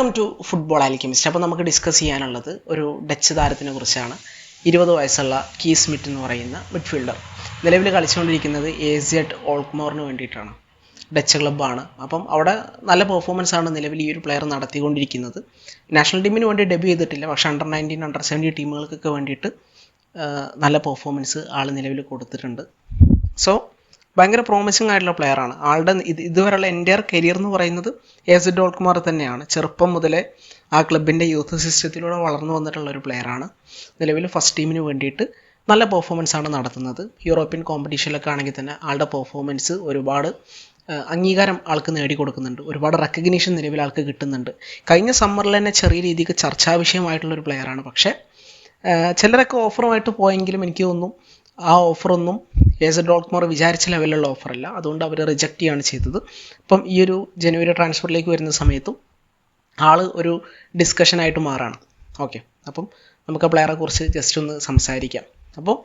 Welcome to football ആലിക്കമിസ്റ്റ് അപ്പോൾ നമുക്ക് discuss ചെയ്യാനുള്ളത് ഒരു ഡച്ച് താരത്തിനെ കുറിച്ചാണ്. ഇരുപത് വയസ്സുള്ള കീ സ്മിറ്റ് എന്ന് പറയുന്ന മിഡ്ഫീൽഡർ നിലവിൽ കളിച്ചുകൊണ്ടിരിക്കുന്നത് എ സെഡ് ഓൾക്മോറിന് വേണ്ടിയിട്ടാണ്. ഡച്ച് ക്ലബ്ബാണ് അപ്പം അവിടെ നല്ല പെർഫോമൻസ് ആണ് നിലവിൽ ഈ ഒരു പ്ലെയർ നടത്തിക്കൊണ്ടിരിക്കുന്നത്. നാഷണൽ ടീമിന് വേണ്ടി ഡെബ്യൂ ചെയ്തിട്ടില്ല. പക്ഷേ അണ്ടർ നയന്റീൻ അണ്ടർ സെവന്റീൻ ടീമുകൾക്കൊക്കെ വേണ്ടിയിട്ട് നല്ല പെർഫോമൻസ് ആൾ നിലവിൽ കൊടുത്തിട്ടുണ്ട്. സോ ഭയങ്കര പ്രോമിസിങ് ആയിട്ടുള്ള പ്ലെയറാണ് ആളുടെ ഇത് ഇതുവരെയുള്ള എന്റെ കരിയർ എന്ന് പറയുന്നത് എ എസ് ഡോൾകുമാർ തന്നെയാണ്. ചെറുപ്പം മുതലേ ആ ക്ലബിന്റെ യൂത്ത് സിസ്റ്റത്തിലൂടെ വളർന്നു വന്നിട്ടുള്ള ഒരു പ്ലെയറാണ് നിലവിൽ ഫസ്റ്റ് ടീമിന് വേണ്ടിയിട്ട് നല്ല പെർഫോമൻസ് ആണ് നടത്തുന്നത്. യൂറോപ്യൻ കോമ്പറ്റീഷനിലൊക്കെ ആണെങ്കിൽ തന്നെ ആളുടെ പെർഫോമൻസ് ഒരുപാട് അംഗീകാരം ആൾക്ക് നേടിക്കൊടുക്കുന്നുണ്ട്. ഒരുപാട് റെക്കഗ്നീഷൻ നിലവിൽ ആൾക്ക് കിട്ടുന്നുണ്ട്. കഴിഞ്ഞ സമ്മറിൽ തന്നെ ചെറിയ രീതിക്ക് ചർച്ചാ വിഷയമായിട്ടുള്ള ഒരു പ്ലെയറാണ് പക്ഷേ ചിലരൊക്കെ ഓഫറുമായിട്ട് പോയെങ്കിലും എനിക്ക് തോന്നുന്നു ആ ഓഫറൊന്നും എസ് ഡോൾക്മോർ വിചാരിച്ച ലെവലിലുള്ള ഓഫറല്ല. അതുകൊണ്ട് അവർ റിജക്റ്റ് ചെയ്യുകയാണ് ചെയ്തത്. അപ്പം ഈ ഒരു ജനുവരി ട്രാൻസ്ഫറിലേക്ക് വരുന്ന സമയത്തും ആൾ ഒരു ഡിസ്കഷനായിട്ട് മാറാണ്. ഓക്കെ അപ്പം നമുക്ക് ആ പ്ലെയറെ കുറിച്ച് ജസ്റ്റ് ഒന്ന് സംസാരിക്കാം. അപ്പോൾ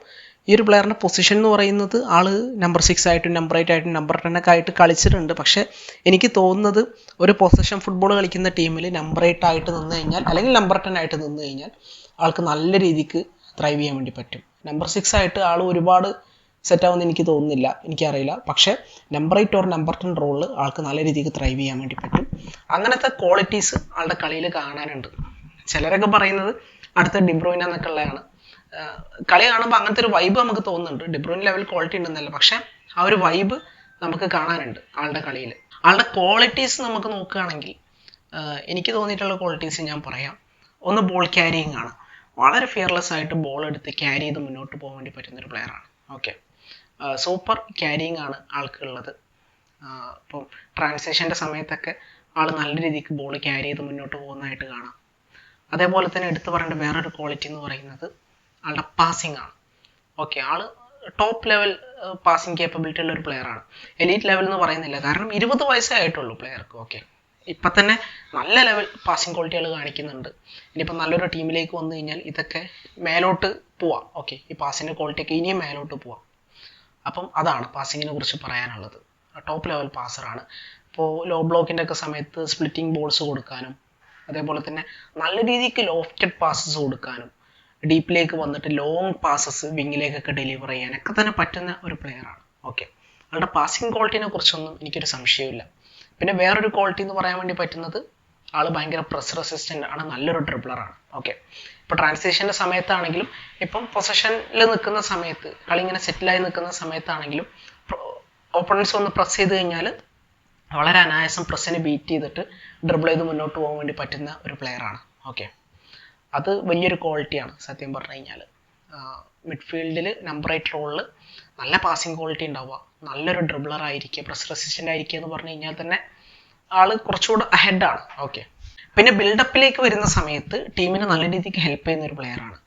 ഈ ഒരു പ്ലെയറിന്റെ പൊസിഷൻ എന്ന് പറയുന്നത് ആൾ നമ്പർ സിക്സ് ആയിട്ടും നമ്പർ എയ്റ്റ് ആയിട്ടും നമ്പർ ടെൻ ഒക്കെ ആയിട്ട് കളിച്ചിട്ടുണ്ട്. പക്ഷേ എനിക്ക് തോന്നുന്നത് ഒരു പൊസിഷൻ ഫുട്ബോൾ കളിക്കുന്ന ടീമിൽ നമ്പർ എയ്റ്റ് ആയിട്ട് നിന്ന് കഴിഞ്ഞാൽ അല്ലെങ്കിൽ നമ്പർ ടെൻ ആയിട്ട് നിന്ന് കഴിഞ്ഞാൽ ആൾക്ക് നല്ല രീതിക്ക് ത്രൈവ് ചെയ്യാൻ വേണ്ടി പറ്റും. നമ്പർ സിക്സ് ആയിട്ട് ആൾ ഒരുപാട് സെറ്റ് ആവുമെന്ന് എനിക്ക് തോന്നുന്നില്ല. എനിക്കറിയില്ല. പക്ഷേ number eight or number ten റോളിൽ ആൾക്ക് നല്ല രീതിക്ക് ത്രൈവ് ചെയ്യാൻ വേണ്ടി പറ്റും. അങ്ങനത്തെ ക്വാളിറ്റീസ് ആളുടെ കളിയിൽ കാണാനുണ്ട്. ചിലരൊക്കെ പറയുന്നത് അടുത്ത ഡിബ്രോയിൻ എന്നൊക്കെ ഉള്ളതാണ് കളി കാണുമ്പോൾ അങ്ങനത്തെ ഒരു വൈബ് നമുക്ക് തോന്നുന്നുണ്ട്. ഡിബ്രോയിൻ ലെവൽ ക്വാളിറ്റി ഉണ്ടെന്നല്ല. പക്ഷേ ആ ഒരു വൈബ് നമുക്ക് കാണാനുണ്ട് ആളുടെ കളിയിൽ ആളുടെ ക്വാളിറ്റീസ് നമുക്ക് നോക്കുകയാണെങ്കിൽ എനിക്ക് തോന്നിയിട്ടുള്ള ക്വാളിറ്റീസ് ഞാൻ പറയാം. ഒന്ന് ബോൾ ക്യാരിയിങ് ആണ്. വളരെ ഫിയർലെസ് ആയിട്ട് ബോൾ എടുത്ത് ക്യാരി ചെയ്ത് മുന്നോട്ട് പോകാൻ വേണ്ടി പറ്റുന്ന ഒരു പ്ലെയറാണ് ഓക്കെ സൂപ്പർ ക്യാരിയിങ് ആണ് ആൾക്കുള്ളത്. ഇപ്പം ട്രാൻസാക്ഷന്റെ സമയത്തൊക്കെ ആൾ നല്ല രീതിക്ക് ബോൾ ക്യാരി ചെയ്ത് മുന്നോട്ട് പോകുന്നതായിട്ട് കാണാം. അതേപോലെ തന്നെ എടുത്തു പറയേണ്ട വേറൊരു ക്വാളിറ്റി എന്ന് പറയുന്നത് ആളുടെ പാസിംഗ് ആണ്. ഓക്കെ ആൾ ടോപ്പ് ലെവൽ പാസിംഗ് കേപ്പബിലിറ്റി ഉള്ള ഒരു പ്ലെയറാണ് എലീറ്റ് ലെവൽ എന്ന് പറയുന്നില്ല. കാരണം ഇരുപത് വയസ്സേ ആയിട്ടുള്ളൂ പ്ലെയർക്ക് ഓക്കെ ഇപ്പം തന്നെ നല്ല ലെവൽ പാസിംഗ് ക്വാളിറ്റികൾ കാണിക്കുന്നുണ്ട്. ഇനിയിപ്പോൾ നല്ലൊരു ടീമിലേക്ക് വന്നു കഴിഞ്ഞാൽ ഇതൊക്കെ മേലോട്ട് പോവാം. ഓക്കെ ഈ പാസിന്റെ ക്വാളിറ്റി ഒക്കെ ഇനിയും മേലോട്ട് പോവാം. അപ്പം അതാണ് പാസിങ്ങിനെ കുറിച്ച് പറയാനുള്ളത്. ടോപ്പ് ലെവൽ പാസറാണ് ഇപ്പോൾ ലോ ബ്ലോക്കിന്റെ ഒക്കെ സമയത്ത് സ്പ്ലിറ്റിംഗ് ബോൾസ് കൊടുക്കാനും അതേപോലെ തന്നെ നല്ല രീതിക്ക് ലോഫ്റ്റഡ് പാസസ് കൊടുക്കാനും ഡീപ്പിലേക്ക് വന്നിട്ട് ലോങ് പാസസ് വിങ്ങിലേക്കൊക്കെ ഡെലിവർ ചെയ്യാനൊക്കെ തന്നെ പറ്റുന്ന ഒരു പ്ലെയറാണ് ഓക്കെ അയാളുടെ പാസിംഗ് ക്വാളിറ്റിനെ കുറിച്ചൊന്നും എനിക്കൊരു സംശയമില്ല പിന്നെ വേറൊരു ക്വാളിറ്റി എന്ന് പറയാൻ വേണ്ടി പറ്റുന്നത് ആൾ ഭയങ്കര പ്രസ് റെസിസ്റ്റന്റ് ആണ് നല്ലൊരു ഡ്രിബ്ലറാണ് ഓക്കെ ഇപ്പോൾ ട്രാൻസിഷന്റെ സമയത്താണെങ്കിലും ഇപ്പം പൊസഷനിൽ നിൽക്കുന്ന സമയത്ത് കളി ഇങ്ങനെ സെറ്റിലായി നിൽക്കുന്ന സമയത്താണെങ്കിലും ഓപ്പണൻസ് ഒന്ന് പ്രസ് ചെയ്ത് കഴിഞ്ഞാൽ വളരെ അനായാസം പ്രസ്സിനെ ബീറ്റ് ചെയ്തിട്ട് ഡ്രിബിൾ ചെയ്ത് മുന്നോട്ട് പോകാൻ വേണ്ടി പറ്റുന്ന ഒരു പ്ലെയറാണ് ഓക്കെ അത് വലിയൊരു ക്വാളിറ്റിയാണ് സത്യം പറഞ്ഞു കഴിഞ്ഞാൽ മിഡ്ഫീൽഡിൽ നമ്പർ എയ്റ്റ് റോളിൽ നല്ല പാസിംഗ് ക്വാളിറ്റി ഉണ്ടാവുക നല്ലൊരു ഡ്രിബ്ലർ ആയിരിക്കുക പ്രസ് റെസിസ്റ്റന്റ് ആയിരിക്കുക എന്ന് പറഞ്ഞു കഴിഞ്ഞാൽ തന്നെ ആൾ കുറച്ചുകൂടെ അഹെഡാണ് ഓക്കെ പിന്നെ ബിൽഡപ്പിലേക്ക് വരുന്ന സമയത്ത് ടീമിനെ നല്ല രീതിക്ക് ഹെൽപ്പ് ചെയ്യുന്ന ഒരു പ്ലെയറാണ്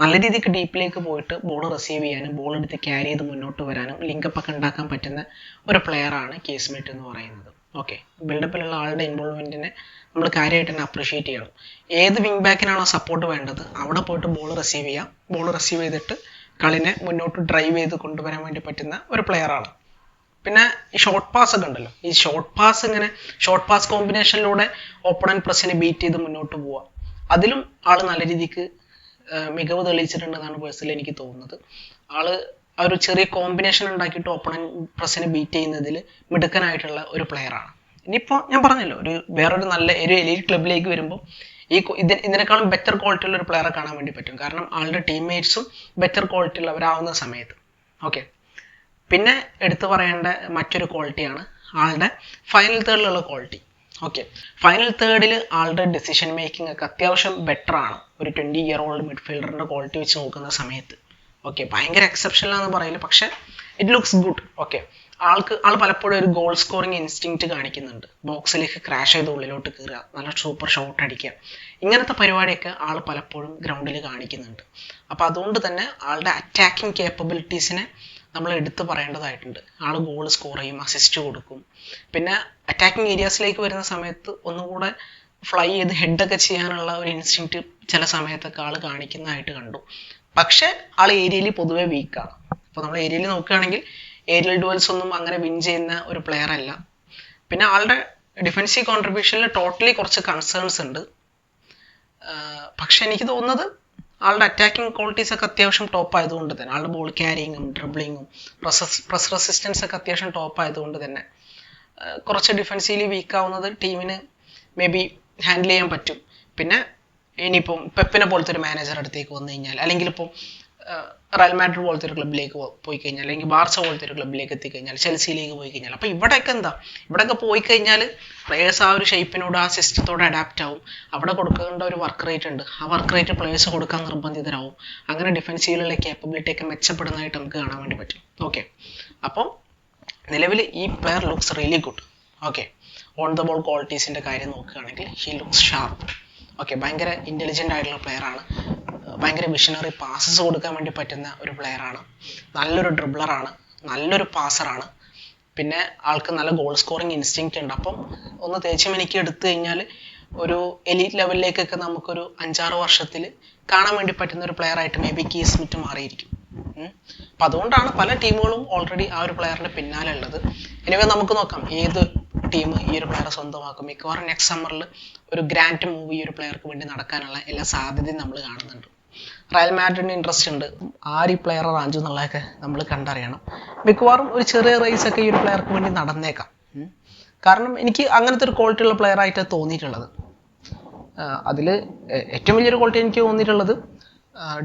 നല്ല രീതിക്ക് ഡീപ്പിലേക്ക് പോയിട്ട് ബോൾ റിസീവ് ചെയ്യാനും ബോൾ എടുത്ത് ക്യാരി ചെയ്ത് മുന്നോട്ട് വരാനും ലിങ്കപ്പ് ഒക്കെ ഉണ്ടാക്കാൻ പറ്റുന്ന ഒരു പ്ലെയറാണ് കേസ്മേറ്റ് എന്ന് പറയുന്നത്. ഓക്കെ ബിൽഡപ്പിലുള്ള ആളുടെ ഇൻവോൾവ്മെന്റിനെ നമ്മൾ കാര്യമായിട്ട് തന്നെ അപ്രീഷിയേറ്റ് ചെയ്യണം. ഏത് വിങ് ബാക്കിനാണോ സപ്പോർട്ട് വേണ്ടത് അവിടെ പോയിട്ട് ബോൾ റിസീവ് ചെയ്യാം. ബോൾ റിസീവ് ചെയ്തിട്ട് കളിനെ മുന്നോട്ട് ഡ്രൈവ് ചെയ്ത് കൊണ്ടുവരാൻ വേണ്ടി പറ്റുന്ന ഒരു പ്ലെയറാണ് പിന്നെ ഈ ഷോർട്ട് പാസ് ഒക്കെ ഉണ്ടല്ലോ. ഈ ഷോർട്ട് പാസ് ഇങ്ങനെ ഷോർട്ട് പാസ് കോമ്പിനേഷനിലൂടെ ഓപ്പണൻ പ്രസിനെ ബീറ്റ് ചെയ്ത് മുന്നോട്ട് പോവുക. അതിലും ആൾ നല്ല രീതിക്ക് മികവ് തെളിയിച്ചിട്ടുണ്ടെന്നാണ് പേഴ്സണലി എനിക്ക് തോന്നുന്നത്. ആൾ ആ ഒരു ചെറിയ കോമ്പിനേഷൻ ഉണ്ടാക്കിയിട്ട് ഓപ്പണൻ പ്രസിനെ ബീറ്റ് ചെയ്യുന്നതിൽ മിടുക്കനായിട്ടുള്ള ഒരു പ്ലെയറാണ് ഇനിയിപ്പോൾ ഞാൻ പറഞ്ഞല്ലോ ഒരു വേറൊരു നല്ല ഒരു എലീറ്റ് ക്ലബിലേക്ക് വരുമ്പോൾ ഈ ഇതി ഇതിന് ഇതിനേക്കാളും ബെറ്റർ ക്വാളിറ്റി ഉള്ള ഒരു പ്ലെയറെ കാണാൻ വേണ്ടി പറ്റും. കാരണം ആളുടെ ടീംമേറ്റ്സും ബെറ്റർ ക്വാളിറ്റി ഉള്ളവരാവുന്ന സമയത്ത്. ഓക്കെ പിന്നെ എടുത്തു പറയേണ്ട മറ്റൊരു ക്വാളിറ്റിയാണ് ആളുടെ ഫൈനൽ തേർഡിലുള്ള ക്വാളിറ്റി ഓക്കെ ഫൈനൽ തേർഡിൽ ആളുടെ ഡെസിഷൻ മേക്കിംഗ് ഒക്കെ അത്യാവശ്യം ബെറ്റർ ആണ്. ഒരു ട്വന്റി ഇയർ ഓൾഡ് മിഡ്ഫീൽഡറിന്റെ ക്വാളിറ്റി വെച്ച് നോക്കുന്ന സമയത്ത്. ഓക്കെ ഭയങ്കര എക്സെപ്ഷനൽ ആണെന്ന് പറയില്ല. പക്ഷെ ഇറ്റ് ലുക്സ് ഗുഡ് ഓക്കെ ആൾക്ക് ആൾ പലപ്പോഴും ഒരു ഗോൾ സ്കോറിംഗ് ഇൻസ്റ്റിങ്ക്റ്റ് കാണിക്കുന്നുണ്ട്. ബോക്സിലേക്ക് ക്രാഷ് ചെയ്ത് ഉള്ളിലോട്ട് കയറുക നല്ല സൂപ്പർ ഷോട്ട് അടിക്കുക. ഇങ്ങനത്തെ പരിപാടിയൊക്കെ ആൾ പലപ്പോഴും ഗ്രൗണ്ടിൽ കാണിക്കുന്നുണ്ട്. അപ്പോൾ അതുകൊണ്ട് തന്നെ ആളുടെ അറ്റാക്കിംഗ് കേപ്പബിലിറ്റീസിനെ നമ്മൾ എടുത്തു പറയേണ്ടതായിട്ടുണ്ട്. ആൾ ഗോൾ സ്കോർ ചെയ്യും അസിസ്റ്റ് കൊടുക്കും. പിന്നെ അറ്റാക്കിംഗ് ഏരിയാസിലേക്ക് വരുന്ന സമയത്ത് ഒന്നുകൂടെ ഫ്ലൈ ചെയ്ത് ഹെഡൊക്കെ ചെയ്യാനുള്ള ഒരു ഇൻസ്റ്റിങ്ക്റ്റ് ചില സമയത്തൊക്കെ ആൾ കാണിക്കുന്നതായിട്ട് കണ്ടു. പക്ഷേ ആൾ ഏരിയയിൽ പൊതുവെ വീക്കാണ് അപ്പോൾ നമ്മൾ ഏരിയയിൽ നോക്കുകയാണെങ്കിൽ ഏരിയൽ ഡുവൽസ് ഒന്നും അങ്ങനെ വിൻ ചെയ്യുന്ന ഒരു പ്ലെയർ അല്ല. പിന്നെ ആളുടെ ഡിഫൻസീവ് കോൺട്രിബ്യൂഷനിൽ ടോട്ടലി കുറച്ച് കൺസേൺസ് ഉണ്ട്. പക്ഷെ എനിക്ക് തോന്നുന്നത് ആളുടെ അറ്റാക്കിംഗ് ക്വാളിറ്റീസ് ഒക്കെ അത്യാവശ്യം ടോപ്പ് ആയതുകൊണ്ട് തന്നെ. ആളുടെ ബോൾ ക്യാരിങ്ങും ഡ്രിബ്ലിങ്ങും പ്രസ് റെസിസ്റ്റൻസ് ഒക്കെ അത്യാവശ്യം ടോപ്പ് ആയതുകൊണ്ട് തന്നെ. കുറച്ച് ഡിഫൻസീവ്ലി വീക്കാവുന്നത് ടീമിന് മേ ബി ഹാൻഡിൽ ചെയ്യാൻ പറ്റും. പിന്നെ ഇനിയിപ്പം പെപ്പിനെ പോലത്തെ ഒരു മാനേജർ അടുത്തേക്ക് വന്നു കഴിഞ്ഞാൽ അല്ലെങ്കിൽ ഇപ്പം റയൽ മാഡ്രിഡ് പോലത്തെ ഒരു ക്ലബിലേക്ക് പോയി കഴിഞ്ഞാൽ അല്ലെങ്കിൽ ബാർസ പോലത്തെ ഒരു ക്ലബിലേക്ക് എത്തിക്കഴിഞ്ഞാൽ ചെൽസിയിലേക്ക് പോയി കഴിഞ്ഞാൽ അപ്പോൾ ഇവിടെയൊക്കെ എന്താ? ഇവിടെയൊക്കെ പോയി കഴിഞ്ഞാൽ പ്ലേയേഴ്സ് ആ ഒരു ഷേപ്പിനോട് ആ സിസ്റ്റത്തോട് അഡാപ്റ്റ് ആവും. അവിടെ കൊടുക്കേണ്ട ഒരു വർക്ക് റേറ്റ് ഉണ്ട്. ആ വർക്ക് റേറ്റ് പ്ലേയേഴ്സ് കൊടുക്കാൻ നിർബന്ധിതരാവും. അങ്ങനെ ഡിഫൻസീവിലുള്ള കേപ്പബിലിറ്റി ഒക്കെ മെച്ചപ്പെടുന്നതായിട്ട് നമുക്ക് കാണാൻ വേണ്ടി പറ്റും. ഓക്കെ അപ്പം നിലവിൽ ഈ player looks really good okay on the ball ക്വാളിറ്റീസിന്റെ കാര്യം നോക്കുകയാണെങ്കിൽ ഹി ലുക്സ് ഷാർപ്പ് ഓക്കെ ഭയങ്കര ഇന്റലിജന്റ് ആയിട്ടുള്ള പ്ലെയറാണ് ഭയങ്കര മിഷനറി പാസസ് കൊടുക്കാൻ വേണ്ടി പറ്റുന്ന ഒരു പ്ലെയറാണ് നല്ലൊരു ഡ്രിബ്ലറാണ് നല്ലൊരു പാസറാണ് പിന്നെ ആൾക്ക് നല്ല ഗോൾ സ്കോറിങ് ഇൻസ്റ്റിങ്ക്റ്റ് ഉണ്ട്. അപ്പം ഒന്ന് തേച്ചും എനിക്ക് എടുത്തു കഴിഞ്ഞാൽ ഒരു എലീറ്റ് ലെവലിലേക്കൊക്കെ നമുക്കൊരു അഞ്ചാറ് വർഷത്തിൽ കാണാൻ വേണ്ടി പറ്റുന്ന ഒരു പ്ലെയർ ആയിട്ട് മേ ബി കീ സ്മിറ്റ് മാറിയിരിക്കും. അപ്പം അതുകൊണ്ടാണ് പല ടീമുകളും ഓൾറെഡി ആ ഒരു പ്ലെയറിന്റെ പിന്നാലെ ഉള്ളത്. എനിവേ നമുക്ക് നോക്കാം. ഏത് ടീം ഈ ഒരു പ്ലെയറെ സ്വന്തമാക്കും. മിക്കവാറും നെക്സ്റ്റ് സമ്മറിൽ ഒരു ഗ്രാൻഡ് മൂവ് ഈ ഒരു പ്ലെയർക്ക് വേണ്ടി നടക്കാനുള്ള എല്ലാ സാധ്യതയും നമ്മൾ കാണുന്നുണ്ട്. റയൽ മാഡ്രിഡിന് ഇൻട്രസ്റ്റ് ഉണ്ട്. ആര് ഈ പ്ലെയർ റാഞ്ചു എന്നുള്ളതൊക്കെ നമ്മൾ കണ്ടറിയണം. മിക്കവാറും ഒരു ചെറിയ റേസ് ഒക്കെ ഈ ഒരു പ്ലെയർക്ക് വേണ്ടി നടന്നേക്കാം. കാരണം എനിക്ക് അങ്ങനത്തെ ഒരു ക്വാളിറ്റി ഉള്ള പ്ലെയർ ആയിട്ടാണ് തോന്നിയിട്ടുള്ളത്. അതിൽ ഏറ്റവും വലിയൊരു ക്വാളിറ്റി എനിക്ക് തോന്നിയിട്ടുള്ളത്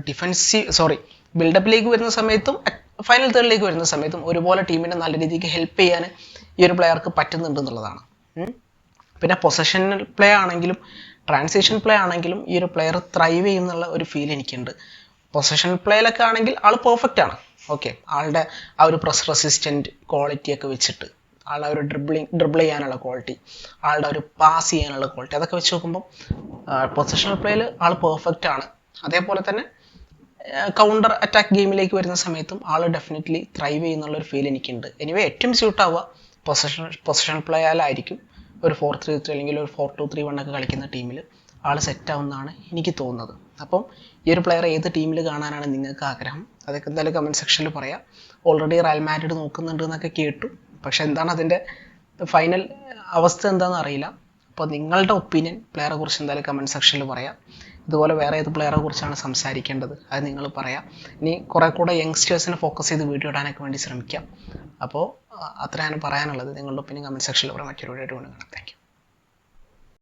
ഡിഫൻസീവ് സോറി ബിൽഡപ്പിലേക്ക് വരുന്ന സമയത്തും ഫൈനൽ തേർഡിലേക്ക് വരുന്ന സമയത്തും ഒരുപോലെ ടീമിനെ നല്ല രീതിക്ക് ഹെൽപ്പ് ചെയ്യാൻ ഈ ഒരു പ്ലെയർക്ക് പറ്റുന്നുണ്ട് എന്നുള്ളതാണ്. പിന്നെ പൊസഷൻ പ്ലേ ആണെങ്കിലും ട്രാൻസിഷൻ പ്ലേ ആണെങ്കിലും ഈ ഒരു പ്ലെയർ ത്രൈവ് ചെയ്യുന്നുള്ള ഒരു ഫീൽ എനിക്കുണ്ട്. പൊസഷൻ പ്ലേയിലൊക്കെ ആണെങ്കിൽ ആൾ പെർഫെക്റ്റ് ആണ്. ഓക്കെ ആളുടെ ആ ഒരു പ്രസ് റെസിസ്റ്റന്റ് ക്വാളിറ്റി ഒക്കെ വെച്ചിട്ട് ആളുടെ ഒരു ഡ്രിബിളിങ് ഡ്രിബിൾ ചെയ്യാനുള്ള ക്വാളിറ്റി ആളുടെ ഒരു പാസ് ചെയ്യാനുള്ള ക്വാളിറ്റി അതൊക്കെ വെച്ച് നോക്കുമ്പോൾ പൊസിഷണൽ പ്ലേയിൽ ആൾ പെർഫെക്റ്റ് ആണ്. അതേപോലെ തന്നെ കൗണ്ടർ അറ്റാക്ക് ഗെയിമിലേക്ക് വരുന്ന സമയത്തും ആൾ ഡെഫിനറ്റ്ലി ത്രൈവ് ചെയ്യുന്നുള്ള ഒരു ഫീൽ എനിക്കുണ്ട്. എനിവേ ഏറ്റവും സ്യൂട്ട് ആവുക പൊസിഷൻ പൊസിഷൻ പ്ലേയാലായിരിക്കും ഒരു ഫോർ ത്രീ ത്രീ അല്ലെങ്കിൽ ഒരു ഫോർ ടു ത്രീ വൺ ഒക്കെ കളിക്കുന്ന ടീമിൽ ആൾ സെറ്റ് ആവുമെന്നാണ് എനിക്ക് തോന്നുന്നത്. അപ്പം ഈ ഒരു പ്ലെയർ ഏത് ടീമിൽ കാണാനാണ് നിങ്ങൾക്ക് ആഗ്രഹം? അതൊക്കെ എന്തായാലും കമന്റ് സെക്ഷനിൽ പറയാം. ഓൾറെഡി റയൽ മാഡ്രിഡ് നോക്കുന്നുണ്ട് എന്നൊക്കെ കേട്ടു. പക്ഷേ എന്താണ് അതിന്റെ ഫൈനൽ അവസ്ഥ എന്താണെന്ന് അറിയില്ല. അപ്പോൾ നിങ്ങളുടെ ഒപ്പീനിയൻ പ്ലെയറെ കുറിച്ച് എന്തായാലും കമന്റ് സെക്ഷനിൽ പറയാം. ഇതുപോലെ വേറെ ഏത് പ്ലെയറെ കുറിച്ചാണ് സംസാരിക്കേണ്ടത്? അത് നിങ്ങൾ പറയാം. ഇനി കുറേ കൂടെ യങ്സ്റ്റേഴ്സിനെ ഫോക്കസ് ചെയ്ത് വീഡിയോ ഇടാനൊക്കെ വേണ്ടി ശ്രമിക്കാം. അപ്പോൾ അത്രയാണ് പറയാനുള്ളത്. നിങ്ങളുടെ ഒപ്പീനിയൻ കമന്റ് സെക്ഷനിൽ പറയാൻ മറ്റൊരു വീഡിയോ ആയിട്ട് കാണാം. താങ്ക്